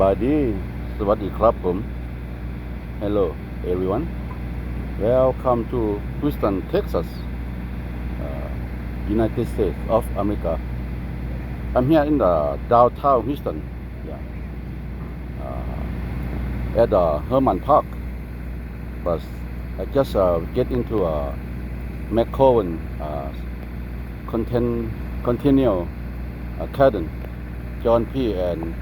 บายดีสวัสดีครับผม Hello everyone Welcome to Houston Texas uh, United States of America I'm here in the downtown Houston yeah. uh, at the Herman Park but I just uh, get into a McCowan uh, content continue Academy John P. and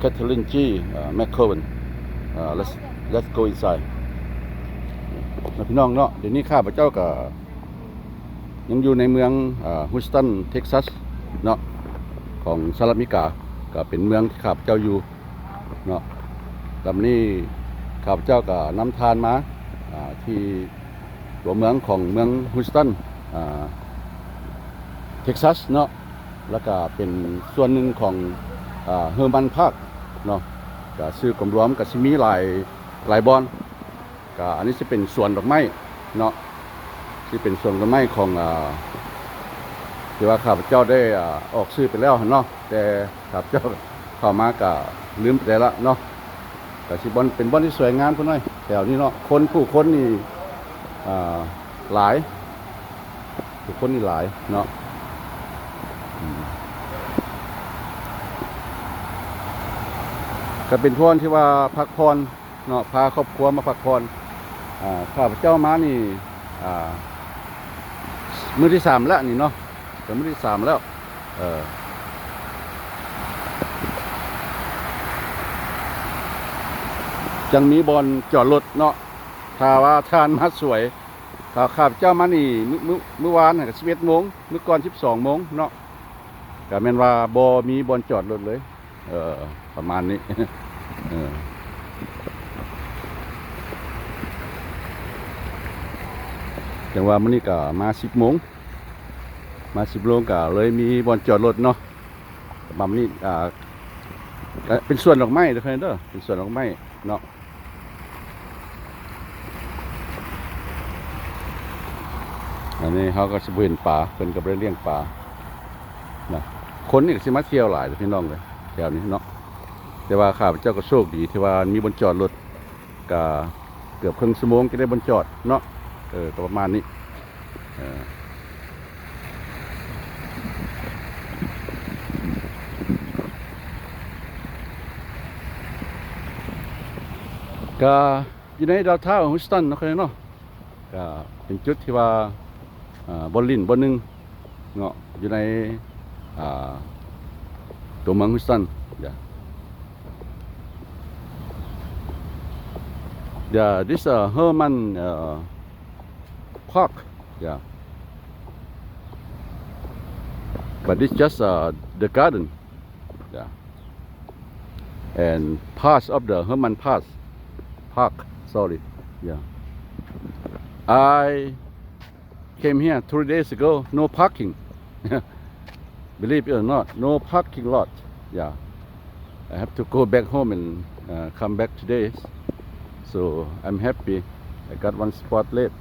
Catherine G. Uh, McCowan. Uh, let's let's go inside. นะพี่น้องเนาะเดี๋ยวนี้ข้าพเจ้าก็ยังอยู่ในเมืองฮุสตันเท็กซัสเนาะของสหรัฐอเมริกาก็เป็นเมืองที่ข้าพเจ้าอยู่เนาะลำนี้ข้าพเจ้าก็นำทานมาอ่าที่ตัวเมืองของเมืองฮุสตันเท็กซัสเนาะแล้วก็เป็นส่วนหนึ่งของเฮอร์มันพาร์ค เนาะก็ซื้อกลมรวมกับซิมีหลายหลายบอนก็อันนี้จะเป็นส่วนดอกไม้เนาะที่เป็นส่วนดอกไม้ของอ่าที่ว่าข้าพเจ้าได้อ่าออกซื้อไปแล้วเนาะแต่ข้าพเจ้าเข้ามาก็ลืมไปแล้วเนาะก็สิบอนเป็นบอนที่สวยงามพุ่นน้อยแถวนี้เนาะคนผู้คนนี่อ่าหลายผู้คนนี่หลายเนาะ ก็เป็นพรที่ว่าพักพรเนาะพาครอบครัวมาพักพรอ่าข้าพเจ้ามานี่มือที่สามแล้วนี่เนาะเป็นมือที่สามแล้วเออยังมีบอลจอดรถเนาะถ้าว่าทานมาสวยถ้าข้าพเจ้ามานี่มื้อมื้อเมื่อวานก็สิบเอ็ดโมงเมื่อก่อนสิบสองโมงเนาะก็แม่นว่าบอมีบอลจอดรถเลย เออประมาณนี้ จังว่ามันนี่ก็มาสิบโมง มาสิบโมงก็เลยมีบอลจอดรถเนาะประมานี้อ่าเป็นส่วนดอกไม้เด้อเพื่อนเด้อเป็นส่วนดอกไม้เนาะอันนี้เขาก็จะเห็นป่าเป็นกับเลี้ยงป่านะคนนี่ก็สิมาเที่ยวหลายเด้อพี่น้องเลยแถวนี้เนาะ แต่ว่าข้าพเจ้าก็โชคดีที่ว่ามีบนจอดรถก็เกือบครึ่งชั่วโมงก็ได้บนจอดเนาะเออประมาณนี้ก็อยู่ในดาวเท่าฮุสตันนะครับเนาะก็เป็นจุดที่ว่าอ่าบนลินบอนหนึ่งเนาะอยู่ในตัวเมืองฮุสตันอย่า Yeah, this uh, Herman uh, Park. Yeah. But it's just uh, the garden. Yeah. And parts of the Herman Pass Park. Sorry. Yeah. I came here three days ago. No parking. Believe it or not, no parking lot. Yeah. I have to go back home and uh, come back today. So I'm happy. I got one spot left.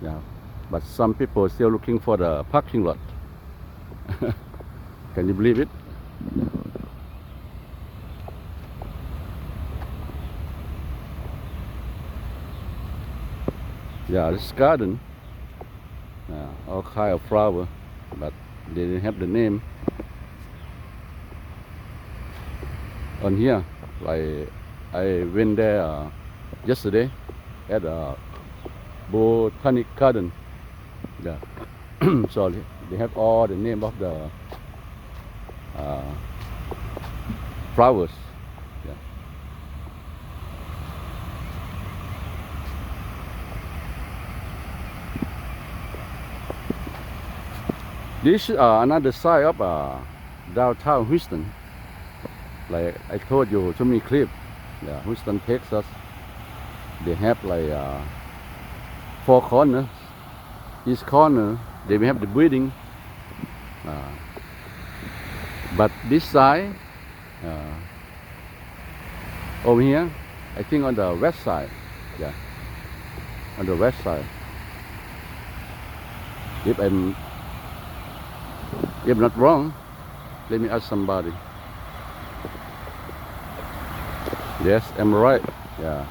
Yeah. But some people still looking for the parking lot. Can you believe it? Yeah, this garden. Uh, all kind of flower, but they didn't have the name on here. Like I went there uh, yesterday at a botanic garden. Yeah. so they- have all the name of the uh, flowers. Yeah. This is uh, another side of uh, downtown Houston. Like I told you, so many clip. Yeah, Houston, Texas. They have like uh, four corners. Each corner they have the building. Uh, but this side, uh, over here, I think on the west side. Yeah, on the west side. If I'm if not wrong, let me ask somebody. Yes, I'm right? Yeah.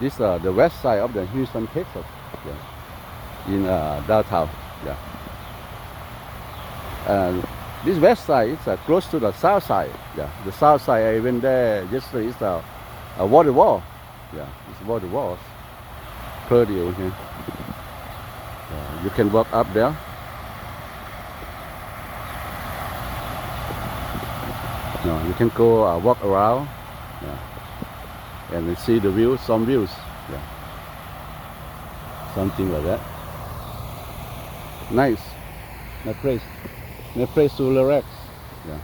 This uh the west side of the Houston, Texas. Yeah. In uh, downtown. Yeah. And this west side is uh, close to the south side. Yeah. The south side I went there yesterday is a, a water wall. Yeah. It's water walls. Pretty over here. Yeah, you can walk up there. No, you can go uh, walk around. Yeah. And see the views, some views. Yeah. Something like that. Nice. Nice place. Nice place to relax. Yeah.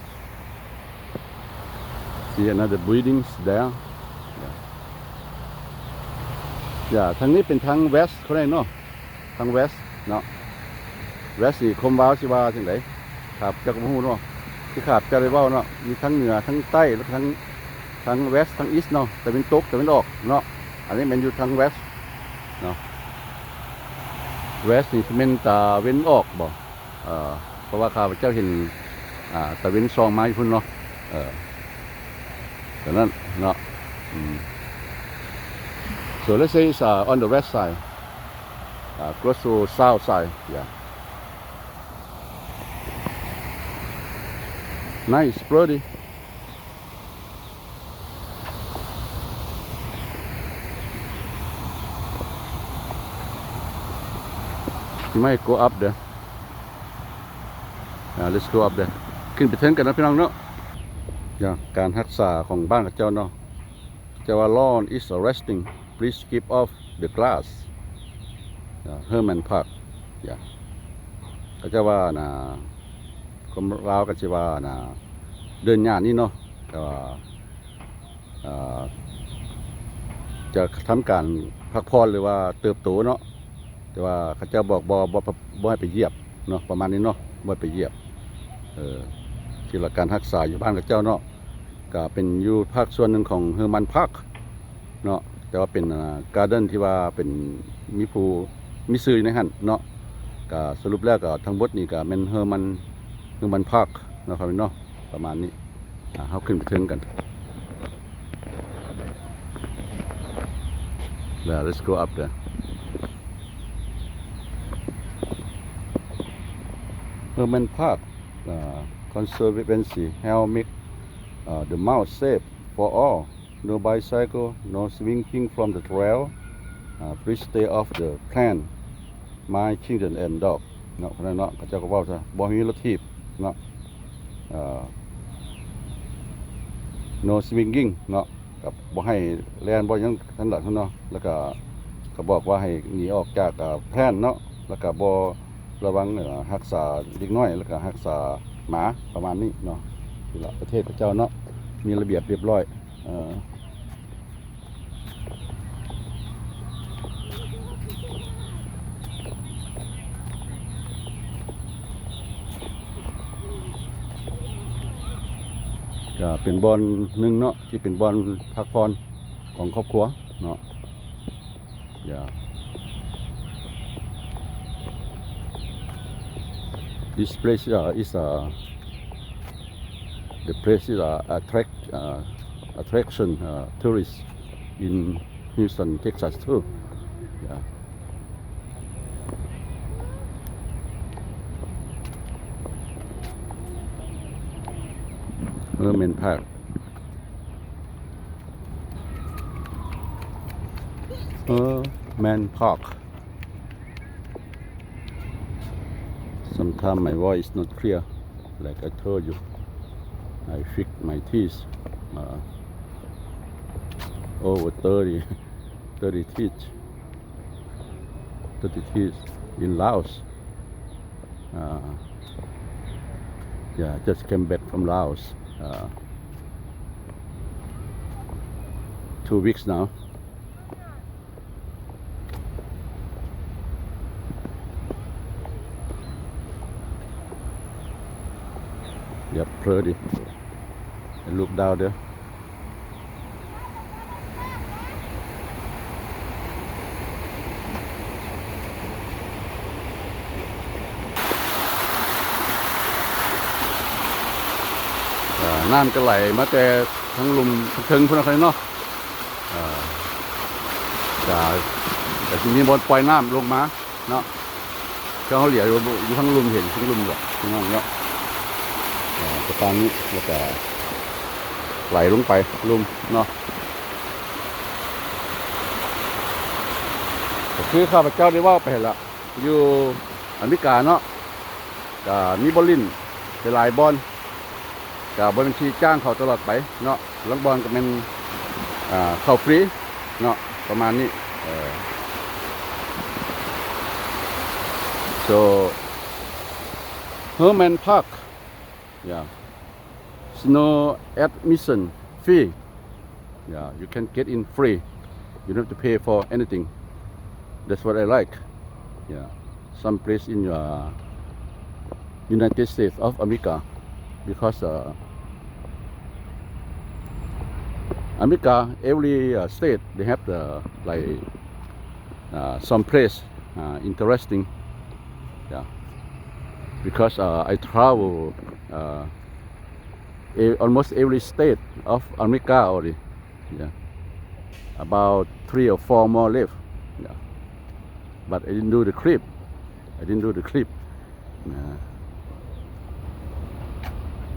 See another buildings there. Yeah. Yeah ทางนี้เป็นทางเวสเขาได้เนาะ ทางเวสเนาะเวสนี่คมว้าวสิว่าจังไดครับจักบ่ฮู้เนาะที่ขาดจะได้เว้าเนาะ มีทั้งเหนือทั้งใต้แล้วทั้ง ทั้งเวสทั้งอีสเนาะแต่เป็นตกแต่เป็นออกเนาะอันนี้มันอยู่ทางเวสเนาะเวสนี่เป็นตาเว้นออกบ่เออเพราะว่าข้าพเจ้าเห็นอ่าตะเว้นซองไมาอยู่พุ่นเนาะเออแต่นั้นเนาะอืม So let's say it's uh, on the west side, uh, close to south side. Yeah. Nice, pretty. Might go up there. Uh, let's go up there. ขึ้นไปเทิงกันนะพี่น้องเนาะอย่างการรักษาของบ้านกับเจ้าเนาะ Our lawn is arresting. Please keep off the glass. Uh, Herman Park. Yeah. ก็จะว่านะคนลาวก็จะว่านะเดินหยานี่เนาะแต่ว่าจะทำการพักผ่อนหรือว่าเติบโตเนาะ แต่ว่าเขาเจะบอกบอบบ่ให้ไปเหยียบเนาะประมาณนี้เนาะบ่ให้ไปเหยียบเออที่หลักการรักษาอยู่บ้านกับเจ้าเนาะก็เป็นอยู่ภาคส่วนหนึ่งของเฮอร์มันพาร์คเนาะแต่ว่าเป็นการ์เด้นที่ว่าเป็นมีผู้มีซื้ออยู่ในหันเนาะก็สรุปแล้วก็ทั้งหมดนี่ก็เป็นเฮอร์มันเฮอร์มันพาร์คเนาะครับเนาะประมาณนี้อ่าเขาขึ้นไปถึงกันแล้ว let's go up there Herman Park uh, Conservancy help make uh, the mouth safe for all. No bicycle, no swinging from the trail. Uh, please stay off the plan. My children and dog. เนาะเพราะนั้นเนาะเขาเจ้าก็เว่าซะบ่มีรถถีบเนาะเอ่อ no swinging เนาะกับบ่ให้แล่นบ่หยังทันหลังเนาะแล้วก็ก็บอกว่าให้หนีออกจากแพลนเนาะแล้วก็บ่ ระวังเอ่อรักษาเด็กน้อยแล้วก็รักษาหมาประมาณนี้เนาะนี่ละประเทศพระเจ้าเนาะมีระเบียบเรียบร้อยเออก็เป็นบอลหนึ่งเนาะที่เป็นบอลพักผ่อนของครอบครัวเนาะอย่า This place uh, is uh, the place is uh, attract uh, attraction uh, tourists in Houston, Texas too. Yeah. Herman Park. Herman Park. Sometimes my voice is not clear, like I told you. I fixed my teeth. Uh, over 30, 30 teeth. 30 teeth in Laos. Uh, yeah, just came back from Laos. Uh, two weeks now. Yep, pretty. And look down there. Uh, น้ำจะไหลมาแต่ทั้งลุมทั้งเทิงพุ่นอะไรเนาะแต่แต่ทีนี้บนปล่อยน้ำลงมาเนาะก็เขาเหลียวอยู่ทั้งลุมเห็นทั้งลุมหรอกทั้งนั้นเนาะ ประการนี้แล้วก็ไหลลงไปลุ่มเนาะคือข้าพเจ้าได้ว่าไปแล้วอยู่อเมริกาเนาะก็มีบอลลินไปหลายบอลกับบบัญชีจ้างเขาตลอดไปเนาะลังบอลก็เป็นเข้าฟรีเนาะประมาณนี้เออ so Herman Park yeah. Snow admission fee. Yeah you can get in free. You don't have to pay for anything. That's what I like. Yeah. Some place in your United States of America because uh, America, every uh, state they have the like uh, some place uh, interesting. Yeah, because uh, I travel uh, almost every state of America already. Yeah, about three or four more left. Yeah, but I didn't do the clip. I didn't do the clip. Uh,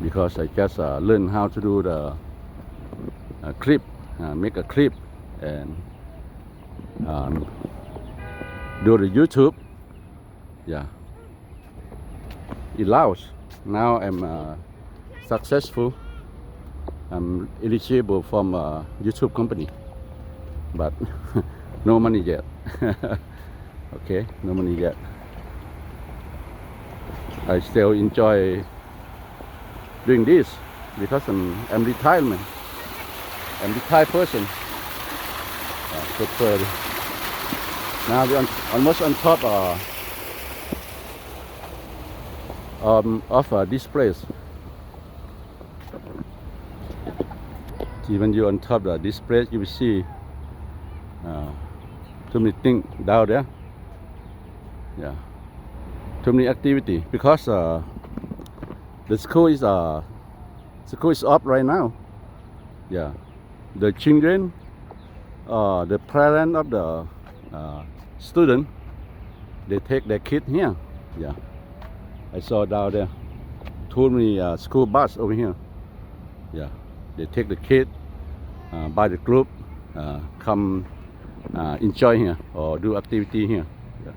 because I just uh, learned how to do the uh, clip, uh, make a clip, and um, do the YouTube. Yeah, in Laos. Now I'm uh, successful. I'm eligible from a YouTube company, but no money yet. okay, no money yet. I still enjoy doing this because I'm, I'm retirement. I'm retired person. Uh, prefer. Now we're on, almost on top uh, um, of uh, this place. Even you're on top of this place, you will see uh, too many things down there. Yeah, too many activity because uh, the school is uh school is up right now. Yeah, the children, uh, the parent of the uh, student, they take their kid here. Yeah, I saw down there. Too many uh, school bus over here. Yeah, they take the kid uh, by the group, uh, come uh, enjoy here or do activity here. Yeah.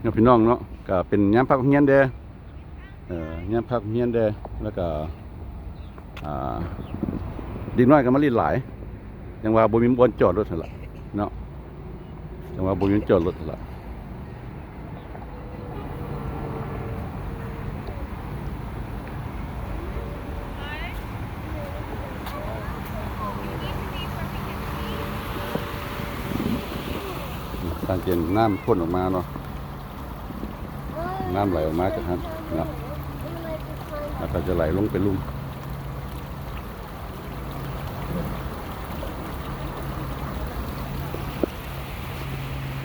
เนี่ยพี่น้องเนาะก็เป็นยามพักเฮียนเด้เอ่อย่ามพักเฮียนเด้อแล้วก็อ่าดินน้อยก็มาลีดหลายยังว่าบ่มีบนจอดรถหั่นล่ะเนาะยังว่าบ่มีจอดรถหั่นล่ะ การเกณฑ์น้ำพ่นออกมาเนาะน้ำไหลออกมาจากนั้นนะแล้วก็จะไหลลงไปลุ่ม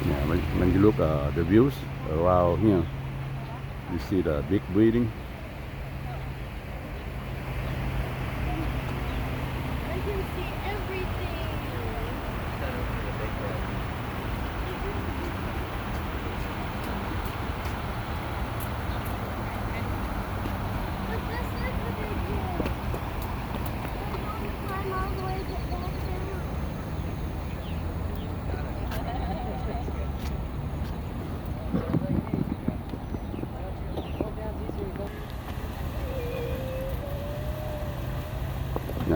เนี่ยมันมันจะ look uh, the views around here you see the big building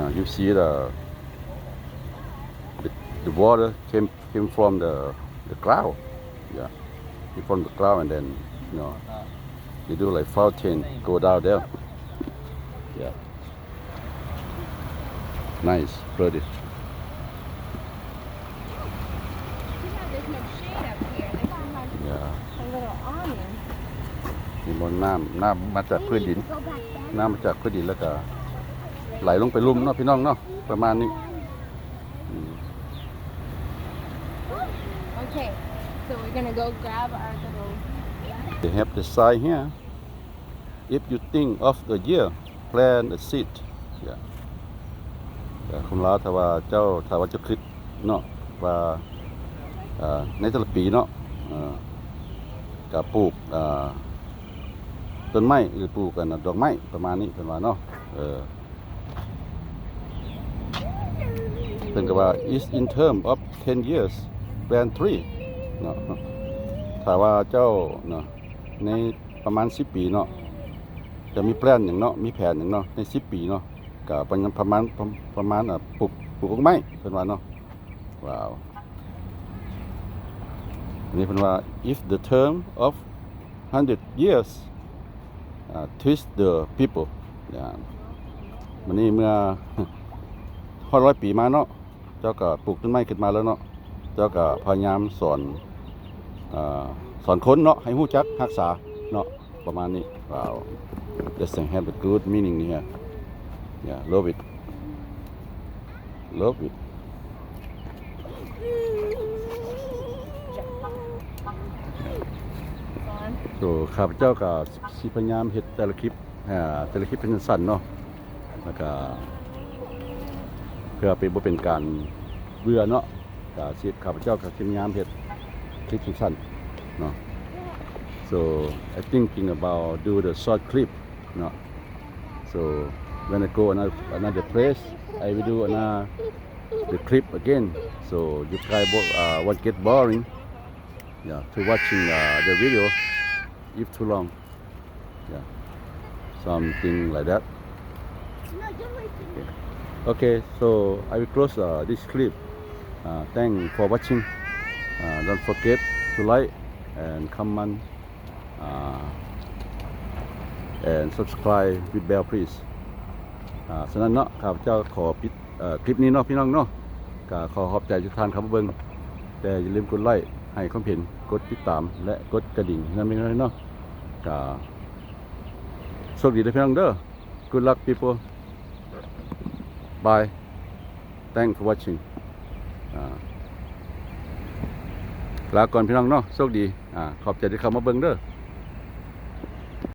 now you see the the, the water came came from the the cloud yeah came from the cloud and then you know you do like fountain go down there yeah nice pretty There's no shade up here. They can have yeah a little awning. มีมนต์น้ำน้ำมาจากพื้นดิน Go back down. น้ำมาจากพื้นดินแล้วก็ ไหลลงไปลุ่มเนาะพี่น้องเนาะประมาณนี้อืม Okay, so we're gonna go grab our little. They have the sign here. If you think of the year, plant a seed yeah ก็คำลาวถ้าว่าเจ้าถ้าว่าเจ้าคิดเนาะว่าเอ่อในแต่ละปีเนาะเอ่อก็ปลูกเอ่อต้นไม้หรือปลูกกันน่ะดอกไม้ประมาณนี้เพิ่นว่าเนาะเออ เพิ่นก็ว่า is in term of 10 years plant three เนาะถ้าว่าเจ้าเนาะในประมาณ 10 ปีเนาะจะมีแปลนอย่างเนาะมีแผนอย่างเนาะใน 10 ปีเนาะก็ประมาณประมาณประมาณอะปลูกปลูกไม้เพิ่นว่าเนาะว้าวอันนี้เพิ่นว่า if the term of 100 years uh, twist the people อย่างวันนี้เมื่อห้าร้อยปีมาเนาะ เจ้าก็ปลูกต้นไม้ขึ้นมาแล้วเนาะเจ้าก็พยายามสอนอสอนคนเนาะให้รู้จักรักษาเนาะประมาณนี้ว้าว just have a good meaning here Yeah, love it. Love it. ร้อน So ข้าพเจ้าก็สิพยายามเฮ็ดแต่ละคลิปแต่ละคลิปเป็นสั้นเนาะแล้วก็ เพื่อเป็นบ่เป็นการเบื่อเนาะก็สิข้าพเจ้าก็สิพยายามเฮ็ดคลิปสั้นๆเนาะ So I thinking about do the short clip เนาะ So when I go another another place I will do another the clip again so you guys bo- uh, won't get boring yeah to watching uh, the video if too long yeah something like that okay so I will close uh, this clip uh, thank for watching uh, don't forget to like and comment uh, and subscribe with bell please ฉะนั้นเนาะข้าพเจ้าขอปิดคลิปนี้เนาะพี่น้องเนาะก็ขอขอบใจทุกท่านครับเบิ่งแต่อย่าลืมกดไลค์ให้ความเห็นกดติดตามและกดกระดิ่งนั่นเองเนาะก็โชคดีเลยพี่น้องเด้อ good luck people bye thanks for watching ลาก่อนพี่น้องเนาะโชคดี อ่า ขอบใจที่เข้ามาเบิ่งเด้อ